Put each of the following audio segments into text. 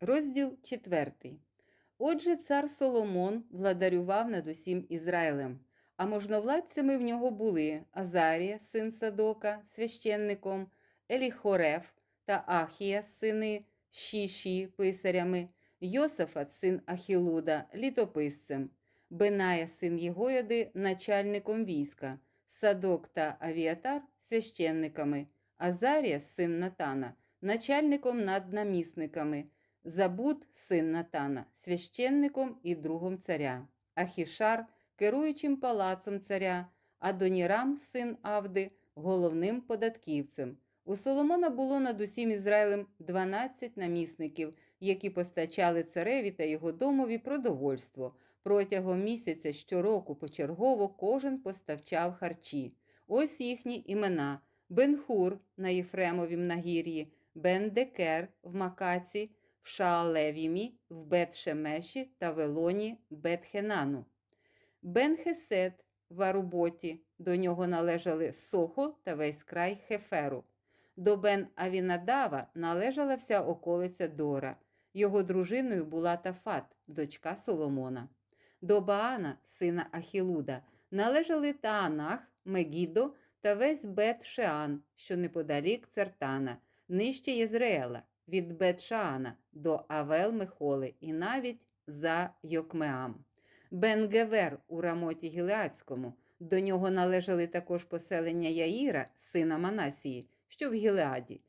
Розділ 4. Отже, цар Соломон владарював над усім Ізраїлем, а можновладцями в нього були Азарія, син Садока, священником, Еліхореф та Ахія, сини Шіші, писарями, Йосафат, син Ахілуда, літописцем, Беная, син Єгояди, начальником війська, Садок та Авіатар священниками, Азарія, син Натана, начальником над намісниками, Забуд, син Натана, священником і другом царя, Ахішар, керуючим палацом царя, Адонірам, син Авди, головним податківцем. У Соломона було над усім Ізраїлем 12 намісників, які постачали цареві та його домові продовольство. Протягом місяця щороку почергово кожен поставчав харчі. Ось їхні імена: Бенхур на Єфремовім нагір'ї, Бен-Декер в Макаці, в Шаалевімі, в Бет-Шемеші та Велоні Бет-Хенану. Бен-Хесед в Аруботі, до нього належали Сохо та весь край Хеферу. До Бен-Авінадава належала вся околиця Дора. Його дружиною була Тафат, дочка Соломона. До Баана, сина Ахілуда, належали Таанах, Мегідо та весь Бет-Шеан, що неподалік Цертана, нижче Єзреела, від Бет-Шаана до Авел-Мехоли і навіть за Йокмеам. Бен-Гевер у Рамоті Гілеацькому. До нього належали також поселення Яїра, сина Манасії, що в Гілеаді.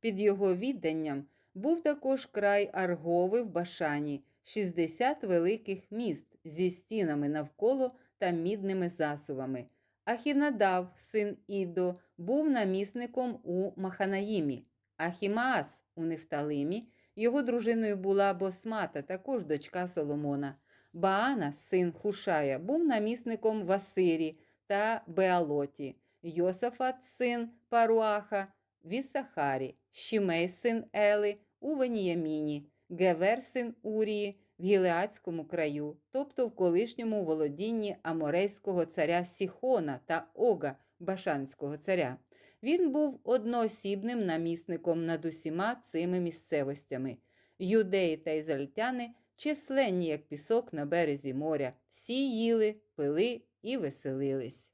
Під його відданням був також край Аргови в Башані, 60 великих міст зі стінами навколо та мідними засувами. Ахінадав, син Ідо, був намісником у Маханаїмі, Ахімаас у Нефталимі, його дружиною була Босмата, також дочка Соломона. Баана, син Хушая, був намісником в Асирі та Беалоті, Йосафат, син Паруаха, в Ісахарі, Шімей, син Ели, у Веніяміні, Гевер, син Урії, в Гілеацькому краю, тобто в колишньому володінні аморейського царя Сіхона та Ога, Башанського царя. Він був одноосібним намісником над усіма цими місцевостями. Юдеї та ізраїльтяни численні, як пісок на березі моря, всі їли, пили і веселились.